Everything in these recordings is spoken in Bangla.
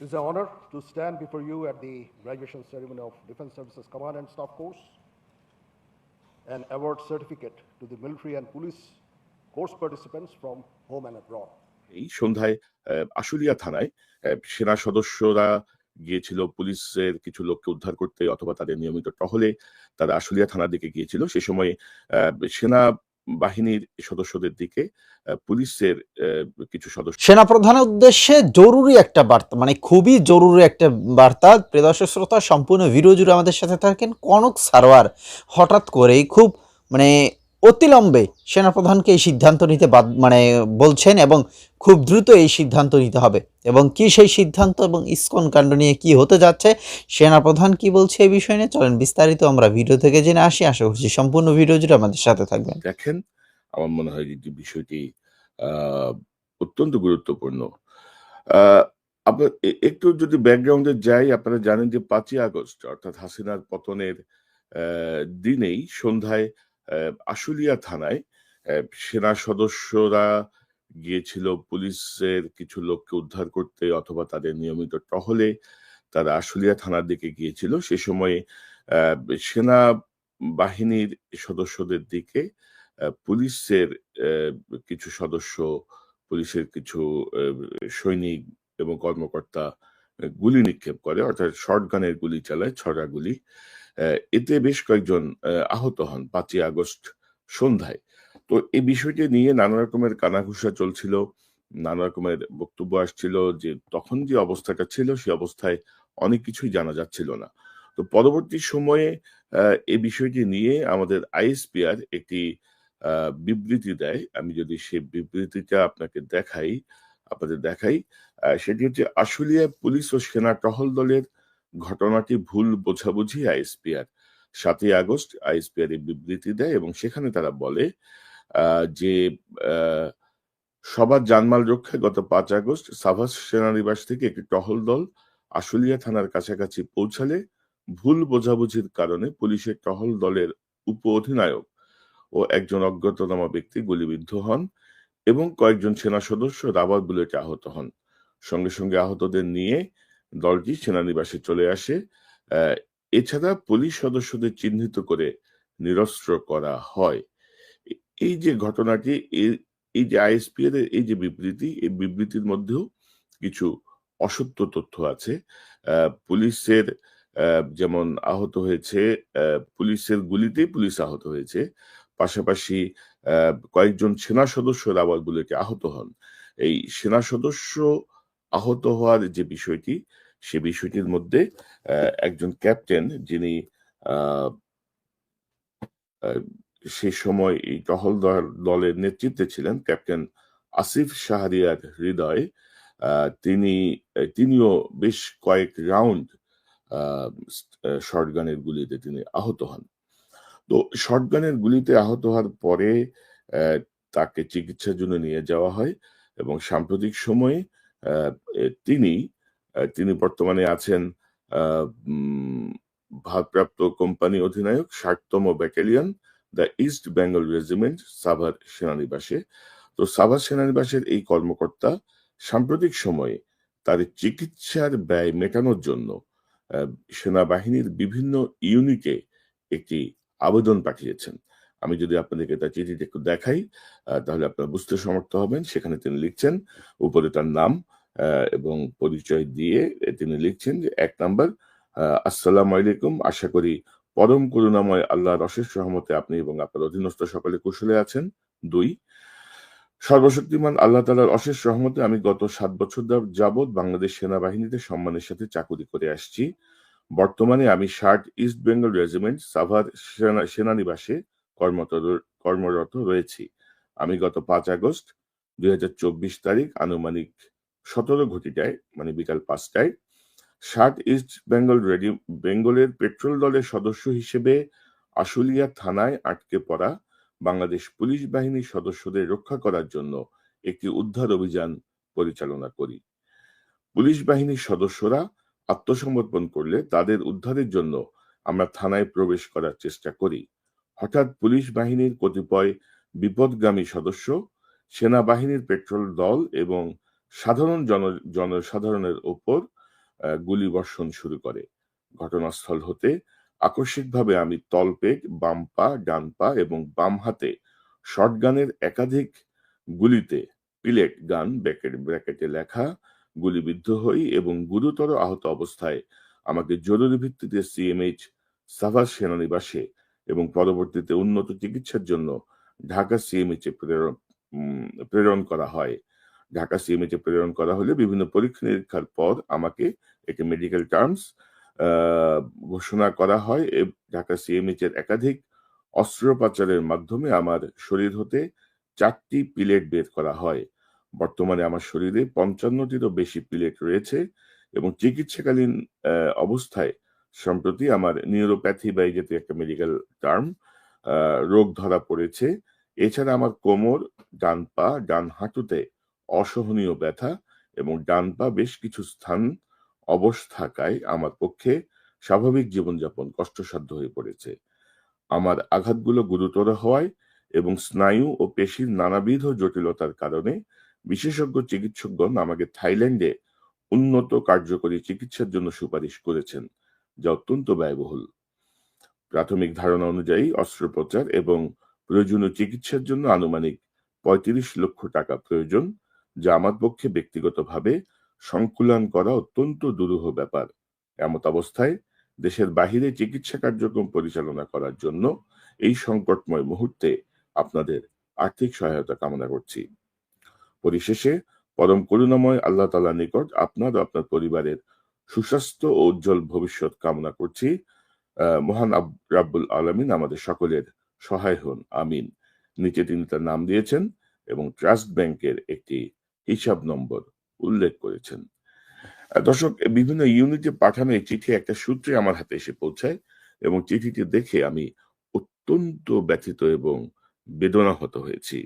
It is an honor to stand before you at the graduation ceremony of Defense Services Command and Staff Course and award certificate to the military and police course participants from home and abroad. এই সন্ধ্যায় আশুলিয়া থানায় সেনা সদস্যরা গিয়েছিল পুলিশের কিছু লোককে উদ্ধার করতে অথবা তাদের নিয়মিত টহলে তারা আশুলিয়া থানার দিকে গিয়েছিল সে সময় সেনা বাহিনীর সদস্যদের দিকে পুলিশের কিছু সদস্য সেনাপ্রধানের উদ্দেশ্যে জরুরি একটা বার্তা মানে খুবই জরুরি একটা বার্তা। প্রিয়দর্শক শ্রোতা, সম্পূর্ণ ভিডিও জুড়ে আমাদের সাথে থাকেন কনক সারোয়ার। হঠাৎ করেই খুব মানে অতিলম্বে সেনাপ্রধানকে এই সিদ্ধান্ত নিতে মানে বলছেন এবং খুব দ্রুত এই সিদ্ধান্ত নিতে হবে। এবং কি সেই সিদ্ধান্ত এবং ইস্কন কাণ্ড নিয়ে কি হতে যাচ্ছে, সেনাপ্রধান কি বলছে এই বিষয় নিয়ে চলেন বিস্তারিত আমরা ভিডিও থেকে জেনে আসি। আশা করছি সম্পূর্ণ ভিডিও জুড়ে আমাদের সাথে থাকবেন। দেখেন, আমার মনে হয় যে বিষয়টি অত্যন্ত গুরুত্বপূর্ণ। একটু যদি ব্যাকগ্রাউন্ডে যাই, আপনারা জানেন যে পাঁচই আগস্ট, অর্থাৎ হাসিনার পতনের দিনেই সন্ধ্যায় আশুলিয়া থানায় সেনা সদস্যরা গিয়েছিল পুলিশের কিছু লোককে উদ্ধার করতে অথবা তাদের নিয়মিত টহলে তারা আশুলিয়া থানার দিকে গিয়েছিল। সে সময়ে সেনা বাহিনীর সদস্যদের দিকে পুলিশের কিছু সদস্য, পুলিশের কিছু সৈনিক এবং কর্মকর্তা গুলি নিক্ষেপ করে, অর্থাৎ শর্ট গানের গুলি চালায় ছড়া গুলি এতে বেশ কয়েকজন আহত হন পাঁচই আগস্ট সন্ধ্যায়। তো এই বিষয়টি নিয়ে নানা রকমের কানাঘুষা চলছিল, নানা রকমের বক্তব্য আসছিল যে তখন যে অবস্থাটা ছিল সে অবস্থায় অনেক কিছুই জানা যাচ্ছিল না। তো পরবর্তী সময়ে, এ বিষয়টি নিয়ে আমাদের আইএসপিআর একটি বিবৃতি দেয়। আমি যদি সে বিবৃতিটা আপনাকে দেখাই, আপনাদের দেখাই সেটি হচ্ছে আশুলিয়া পুলিশ ও সেনা টহল দলের ঘটনাটি ভুল বোঝাবুঝি আইএসপিআর। সাতই আগস্ট আইএসপিআর এই বিবৃতি দেয় এবং সেখানে তারা বলে যে সবার জানমাল রক্ষায় গত পাঁচ আগস্ট সাভাস সেনানিবাস থেকে একটি টহল দল আশুলিয়া থানার কাছাকাছি পৌঁছালে ভুল বোঝাবুঝির কারণে পুলিশের টহল দলের উপ অধিনায়ক ও একজন অজ্ঞাতনামা ব্যক্তি গুলিবিদ্ধ হন এবং কয়েকজন সেনা সদস্য রাবার বুলেটে আহত হন। সঙ্গে সঙ্গে আহতদের নিয়ে দলটি সেনানিবাসে চলে আসে। এছাড়া পুলিশ সদস্যদের চিহ্নিত করে নিরস্ত্র করা হয়। এই যে ঘটনাটি এই যে আইএসপি এর এই যে বিবৃতি, এই বিবৃতির মধ্যেও কিছু অসত্য তথ্য আছে। পুলিশের যেমন আহত হয়েছে পুলিশের গুলিতেই পুলিশ আহত হয়েছে। পাশাপাশি কয়েকজন সেনা সদস্য রাবার বুলেটে আহত হন। এই সেনা সদস্য আহত হওয়ার যে বিষয়টি, সে বিষয়টির মধ্যে একজন ক্যাপ্টেন যিনি সে সময় এই টহল দলের নেতৃত্বে ছিলেন, ক্যাপ্টেন আসিফ শাহরিয়ার হৃদয়। তিনি তিনিও বেশ কয়েক রাউন্ড শর্ট গানের গুলিতে তিনি আহত হন। তো শর্ট গানের গুলিতে আহত হওয়ার পরে তাকে চিকিৎসার জন্য নিয়ে যাওয়া হয় এবং সাম্প্রতিক সময়ে তিনি তিনি বর্তমানে আছেন ভারপ্রাপ্ত কোম্পানি অধিনায়ক, ষাটতম battalion, the east Bengal regiment, Savar সেনানিবাসে। তো সাভার সেনানিবাসের এই কর্মকর্তা সাম্প্রতিক সময়ে তার চিকিৎসার ব্যয় মেটানোর জন্য সেনাবাহিনীর বিভিন্ন ইউনিটে একটি আবেদন পাঠিয়েছেন। আমি যদি আপনাদেরকে তার চিঠিটা একটু দেখাই তাহলে আপনারা বুঝতে সমর্থ হবেন। সেখানে তিনি লিখছেন, উপরে তার নাম এবং পরিচয় দিয়ে তিনি লিখছেন যে, এক নাম্বার আসসালাম আলাইকুম, আশা করি পরম করুণাময় আল্লাহর অশেষ রহমতে আপনি এবং আপনার অধীনস্থ সকলে কুশলে আছেন। দুই, সর্বশক্তিমান আল্লাহ তালার অশেষ রহমতে আমি গত সাত বছর যাবৎ বাংলাদেশ সেনাবাহিনীতে সম্মানের সাথে চাকুরি করে আসছি। বর্তমানে আমি ষাট ইস্ট বেঙ্গল রেজিমেন্ট, সাভার সেনা সেনানিবাসে কর্মরত কর্মরত রয়েছি আমি গত পাঁচ আগস্ট দু হাজার চব্বিশ তারিখ আনুমানিক সতেরো ঘটিটায় মানে বিকাল পাঁচটায় ষাট ইস্ট বেঙ্গল রেডি, বেঙ্গলের পেট্রোল দলের সদস্য হিসেবে আশুলিয়া থানায় আটকে পড়া বাংলাদেশ পুলিশ বাহিনীর সদস্যদের রক্ষা করার জন্য একটি উদ্ধার অভিযান পরিচালনা করি। পুলিশ বাহিনীর সদস্যরা আত্মসমর্পণ করলে তাদের উদ্ধারের জন্য আমরা থানায় প্রবেশ করার চেষ্টা করি। হঠাৎ পুলিশ বাহিনীর কতিপয় বিপদগামী সদস্য সেনাবাহিনীর পেট্রোল দল এবং সাধারণ জন জনসাধারণের ওপর আহ, গুলিবর্ষণ শুরু করে। ঘটনাস্থল হতে আকস্মিকভাবে আমি তলপেট বাম পা ডান পা এবং বাম হাতে শটগানের একাধিক গুলিতে পিলেট গান ব্র্যাকেট ব্র্যাকেটে লেখা গুলিবিদ্ধ হই এবং গুরুতর আহত অবস্থায় আমাকে জরুরি ভিত্তিতে সিএমএইচ সাভার সেনানিবাসে এবং পরবর্তীতে উন্নত চিকিৎসার জন্য ঢাকা সিএমএইচ প্রেরণ প্রেরণ করা হয়। ঢাকা সিএমএইচ প্রেরণ করা হলে বিভিন্ন পরীক্ষা নিরীক্ষার পর আমাকে একটি মেডিকেল টার্মস ঘোষণা করা হয় ঢাকা সিএমএইচ এর একাধিক অস্ত্রোপচারের মাধ্যমে আমার শরীর হতে চারটি পিলেট বের করা হয়। বর্তমানে আমার শরীরে পঞ্চান্নটিরও বেশি পিলেট রয়েছে এবং চিকিৎসাকালীন অবস্থায় সম্প্রতি আমার নিউরোপ্যাথি বা এই জাতীয় একটা মেডিকেল টার্ম রোগ ধরা পড়েছে। এছাড়া আমার কোমর, ডান পা, ডান হাঁটুতে অসহনীয় ব্যথা এবং ডান পা বেশ কিছু স্থান অবশ থাকায় আমার পক্ষে স্বাভাবিক জীবনযাপন কষ্টসাধ্য হয়ে পড়েছে। আমার আঘাতগুলো গুরুতর হওয়ায় এবং স্নায়ু ও পেশির নানাবিধ জটিলতার কারণে বিশেষজ্ঞ চিকিৎসকগণ আমাকে থাইল্যান্ডে উন্নত কার্যকরী চিকিৎসার জন্য সুপারিশ করেছেন। যা অত্যন্ত ব্যয়বহুল। প্রাথমিক ধারণা অনুযায়ী অস্ত্রোপচার এবং প্রয়োজনীয় চিকিৎসার জন্য আনুমানিক পঁয়ত্রিশ লক্ষ টাকা প্রয়োজন, যা আমার পক্ষে ব্যক্তিগতভাবে সংকুলন করা অত্যন্ত দুরূহ ব্যাপার। এমত অবস্থায় দেশের বাহিরে চিকিৎসা কার্যক্রম পরিচালনা করার জন্য এই সংকটময় মুহূর্তে আপনাদের আর্থিক সহায়তা কামনা করছি। পরিশেষে, পরম করুণাময় আল্লাহ তালা নিকট আপনার ও আপনার পরিবারের সুস্বাস্থ্য ও উজ্জ্বল ভবিষ্যৎ কামনা করছি। মহান রাব্বুল আলমিন আমাদের সকলের সহায় হন। আমিন। নিচে তিনি তার নাম দিয়েছেন এবং ট্রাস্ট ব্যাংকের একটি হিসাব নম্বর উল্লেখ করেছেন। দর্শক বিভিন্ন ইউনিটে পাঠানো এই চিঠি একটা সূত্রে আমার হাতে এসে পৌঁছায় এবং চিঠিটি দেখে আমি অত্যন্ত ব্যথিত এবং বেদনাহত হয়েছি।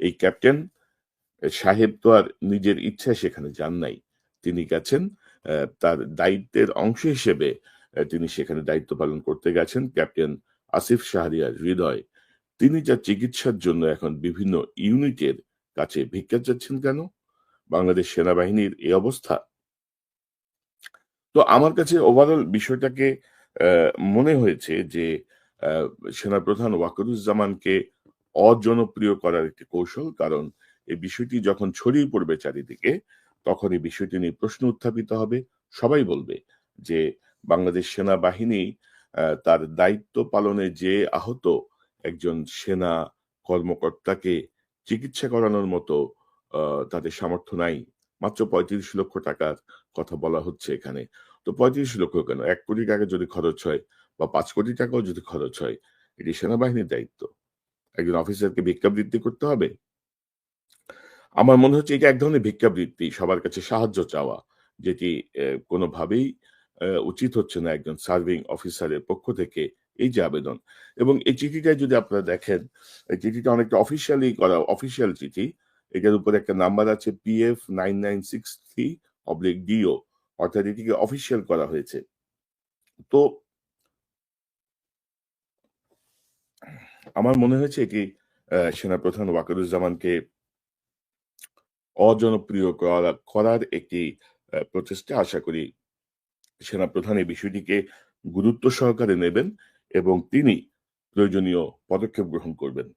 এই ক্যাপ্টেন সাহেব তো আর নিজের ইচ্ছায় সেখানে যান নাই। তিনি গেছেন তার দায়িত্বের অংশ হিসেবে তিনি সেখানে দায়িত্ব পালন করতে গেছেন, ক্যাপ্টেন আসিফ শাহরিয়ার হৃদয়। তিনি যা চিকিৎসার জন্য এখন বিভিন্ন ইউনিটের কাছে ভিক্ষা চাচ্ছেন কেন? বাংলাদেশ সেনাবাহিনীর এই অবস্থা? তো আমার কাছে ওভারঅল বিষয়টাকে মনে হয়েছে যে সেনাপ্রধান ওয়াকারুজ্জামানকে অজনপ্রিয় করার একটি কৌশল, কারণ এই বিষয়টি যখন ছড়িয়ে পড়বে চারিদিকে তখন এই বিষয়টি নিয়ে প্রশ্ন উত্থাপিত হবে। সবাই বলবে যে বাংলাদেশ সেনাবাহিনী তার দায়িত্ব পালনে যে আহত একজন সেনা কর্মকর্তাকে চিকিৎসা করানোর মতো তাদের সামর্থ্য নাই। মাত্র পঁয়ত্রিশ লক্ষ টাকার কথা বলা হচ্ছে এখানে। তো পঁয়ত্রিশ লক্ষ কেন? এক কোটি টাকা যদি খরচ হয় বা পাঁচ কোটি টাকাও যদি খরচ হয়, এটি সেনাবাহিনীর দায়িত্ব। একজন অফিসারকে ভিক্ষাবৃত্তি করতে হবে? আমার মনে হচ্ছে এটা এক ধরনের ভিক্ষাবৃত্তি, সবার কাছে সাহায্য চাওয়া, যেটি কোনোভাবেই উচিত হচ্ছে না একজন সার্ভিং অফিসারের পক্ষ থেকে এই যে আবেদন। এবং এই চিঠিটা যদি আপনারা দেখেন, এই চিঠিটা অনেকটা অফিসিয়ালি করা, অফিসিয়াল চিঠি। এটার উপরে একটা নাম্বার আছে PF nine nine six three oblique DO, অর্থাৎ এটিকে অফিসিয়াল করা হয়েছে। তো আমার মনে হয়েছে এটি সেনাপ্রধান ওয়াকারুজ্জামানকে অজনপ্রিয় করা, করার একটি প্রচেষ্টা আশা করি সেনাপ্রধান এই বিষয়টিকে গুরুত্ব সহকারে নেবেন এবং তিনি প্রয়োজনীয় পদক্ষেপ গ্রহণ করবেন।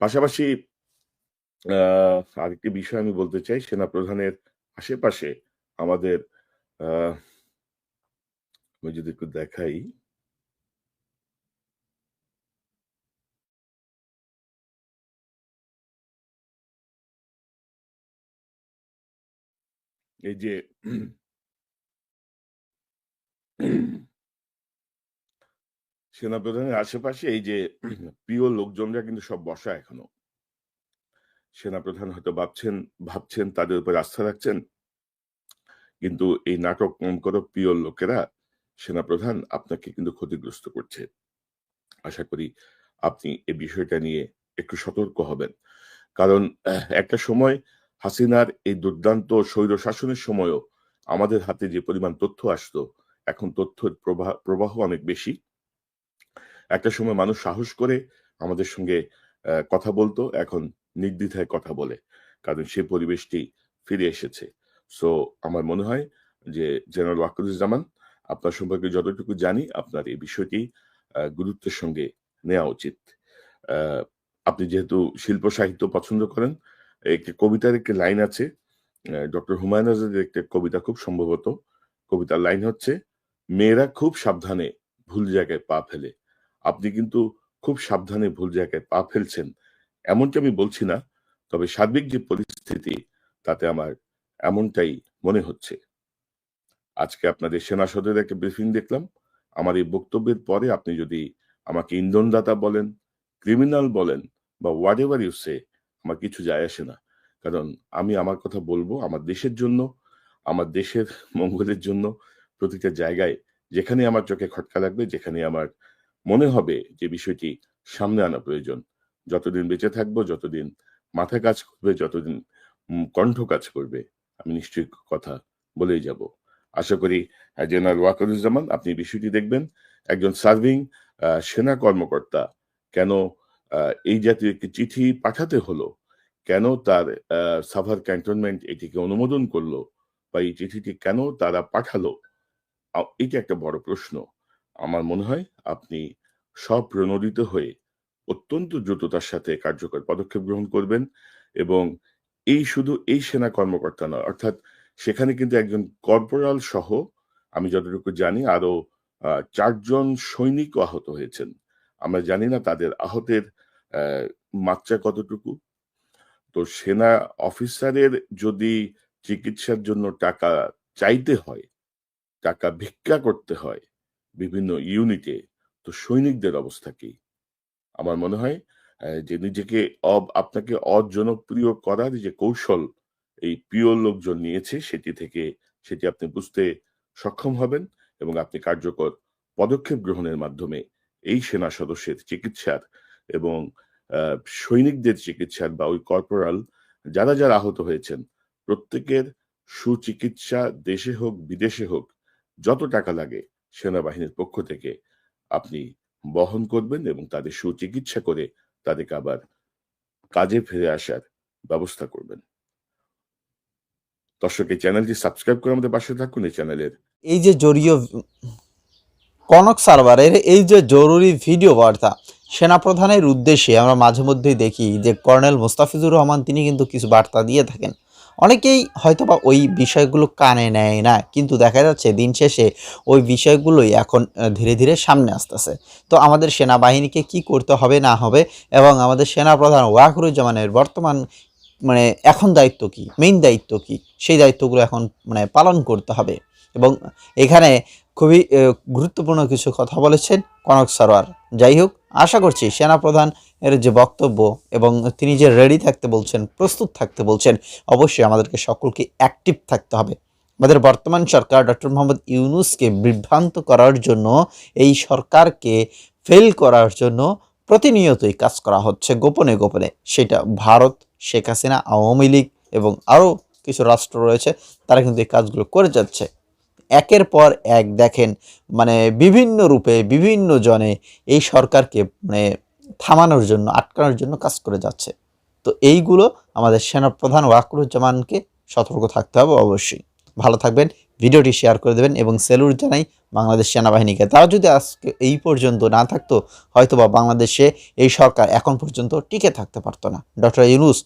পাশাপাশি আরেকটি বিষয় আমি বলতে চাই, সেনাপ্রধানের আশেপাশে আমাদের আহ আমি যদি একটু দেখাই। এই যে সেনাপ্রধানের আশেপাশে এই যে প্রিয় লোকজনরা কিন্তু সব বসা এখনও। সেনাপ্রধান হয়তো ভাবছেন ভাবছেন, তাদের উপর আস্থা রাখছেন। কিন্তু এই নাটক কম করো প্রিয় লোকেরা, সেনাপ্রধান আপনাকে কিন্তু ক্ষতিগ্রস্ত করছে। আশা করি আপনি এই বিষয়টা নিয়ে একটু সতর্ক হবেন। কারণ একটা সময় হাসিনার এই দুর্দান্ত স্বৈর শাসনের সময়ও আমাদের হাতে যে পরিমাণ তথ্য আসত, এখন তথ্যের প্রবাহ প্রবাহ অনেক বেশি। একটা সময় মানুষ সাহস করে আমাদের সঙ্গে কথা বলতো, এখন নির্দ্বিধায় কথা বলে, কারণ সে পরিবেশটি ফিরে এসেছে। সো, আমার মনে হয় যে জেনারেল ওয়াকুরুজ্জামান, আপনার সম্পর্কে যতটুকু জানি, আপনার এই বিষয়টি গুরুত্বের সঙ্গে নেওয়া উচিত। আপনি যেহেতু শিল্প সাহিত্য পছন্দ করেন একটি কবিতার একটি লাইন আছে ডক্টর হুমায়ুন আজাদের একটি কবিতা খুব সম্ভবত। কবিতার লাইন হচ্ছে, মেয়েরা খুব সাবধানে ভুল জায়গায় পা ফেলে। আপনি কিন্তু খুব সাবধানে ভুল জায়গায় পা ফেলছেন। এমনটি আমি বলছি না, তবে সার্বিক যে পরিস্থিতি, তাতে আমার এমনটাই মনে হচ্ছে। আজকে আপনাদের সেনা সদরের একটা ব্রিফিং দেখলাম। আমার এই বক্তব্যের পরে আপনি যদি আমাকে ইন্ধনদাতা বলেন, ক্রিমিনাল বলেন বা হোয়াট এভার ইউ সে আমার কিছু যায় আসে না। কারণ আমি আমার কথা বলব আমার দেশের জন্য, আমার দেশের মঙ্গলের জন্য প্রতিটা জায়গায় যেখানে আমার চোখে খটকা লাগবে, যেখানে আমার মনে হবে যে বিষয়টি সামনে আনা প্রয়োজন। যতদিন বেঁচে থাকব, যতদিন মাথা কাজ করবে, যতদিন কণ্ঠ কাজ করবে, আমি নিশ্চয়ই কথা বলেই যাব। আশা করি জেনারেল ওয়াকারুজ্জামান, আপনি বিষয়টি দেখবেন। একজন সার্ভিং সেনা কর্মকর্তা কেন এই জাতীয় একটি চিঠি পাঠাতে হলো কেন তার সাভার ক্যান্টনমেন্ট এটিকে অনুমোদন করল বা এই চিঠিটি কেন তারা পাঠালো? এটা একটা বড় প্রশ্ন। আমার মনে হয় আপনি স্বপ্রণোদিত হয়ে অত্যন্ত দ্রুততার সাথে কার্যকর পদক্ষেপ গ্রহণ করবেন এবং এই শুধু এই সেনা কর্মকর্তা নয় অর্থাৎ সেখানে কিন্তু একজন কর্পোরাল সহ আমি যতটুকু জানি আরও চারজন সৈনিক আহত হয়েছেন। আমরা জানি না তাদের আহতের আহ, মাত্রা কতটুকু? তো সেনা অফিসারের যদি চিকিৎসার জন্য টাকা চাইতে হয়, টাকা ভিক্ষা করতে হয় বিভিন্ন ইউনিটে, তো সৈনিকদের অবস্থা কি? আমার মনে হয় যে নিজেকে আপনাকে অজনপ্রিয় করার যে কৌশল এই প্রিয় লোকজন নিয়েছে, সেটি থেকে, সেটি আপনি বুঝতে সক্ষম হবেন এবং আপনি কার্যকর পদক্ষেপ গ্রহণের মাধ্যমে এই সেনা সদস্যের চিকিৎসার এবং সৈনিকদের চিকিৎসার বা ওই কর্পোরাল যারা যারা আহত হয়েছেন, প্রত্যেকের সুচিকিৎসা দেশে হোক, বিদেশে হোক, যত টাকা লাগে সেনাবাহিনীর পক্ষ থেকে আপনি বহন করবেন এবং তাদের সুচিকিৎসা করে তাদেরকে আবার কাজে ফিরে আসার ব্যবস্থা করবেন। দর্শক, এই চ্যানেলটি সাবস্ক্রাইব করে আমাদের পাশে থাকুন। এই চ্যানেলের এই যে জরুরি, কনক সার্ভারের এই যে জরুরি ভিডিও বার্তা সেনাপ্রধানের উদ্দেশ্যে আমরা মাঝে মধ্যেই দেখি যে কর্নেল মোস্তাফিজুর রহমান তিনি কিন্তু কিছু বার্তা দিয়ে থাকেন। অনেকেই হয়তোবা ওই বিষয়গুলো কানে নেয় না, কিন্তু দেখা যাচ্ছে দিন শেষে ওই বিষয়গুলোই এখন ধীরে ধীরে সামনে আসতেছে। তো আমাদের সেনাবাহিনীকে কি করতে হবে, না হবে এবং আমাদের সেনাপ্রধান ওয়াকরুজ্জামানের বর্তমান মানে এখন দায়িত্ব কি মেইন দায়িত্ব কি, সেই দায়িত্বগুলো এখন মানে পালন করতে হবে। এবং এখানে খুবই গুরুত্বপূর্ণ কিছু কথা বলেছেন কনক সরোয়ার। যাই হোক, আশা করছি সেনাপ্রধান এর যে বক্তব্য এবং তিনি যে রেডি থাকতে বলছেন, প্রস্তুত থাকতে বলছেন, অবশ্যই আমাদেরকে সকলকে অ্যাক্টিভ থাকতে হবে। আমাদের বর্তমান সরকার ডক্টর মোহাম্মদ ইউনুসকে বিভ্রান্ত করার জন্য, এই সরকারকে ফেল করার জন্য প্রতিনিয়তই কাজ করা হচ্ছে গোপনে গোপনে। সেটা ভারত, শেখ হাসিনা, আওয়ামী লীগ এবং আরও কিছু রাষ্ট্র রয়েছে, তারা কিন্তু এই কাজগুলো করে যাচ্ছে। একের পর এক দেখেন মানে বিভিন্ন রূপে, বিভিন্ন জনে এই সরকারকে মানে থামানোর জন্য, আটকানোর জন্য কাজ করে যাচ্ছে। তো এইগুলো আমাদের সেনাপ্রধান ওয়াকরুজ্জামানকে সতর্ক থাকতে হবে অবশ্যই। ভালো থাকবেন, ভিডিওটি শেয়ার করে দেবেন এবং সেলুট জানাই বাংলাদেশ সেনাবাহিনীকে। তারা যদি আজকে এই পর্যন্ত না থাকতো, হয়তোবা বাংলাদেশে এই সরকার এখন পর্যন্ত টিকে থাকতে পারতো না। ডক্টর ইউনুস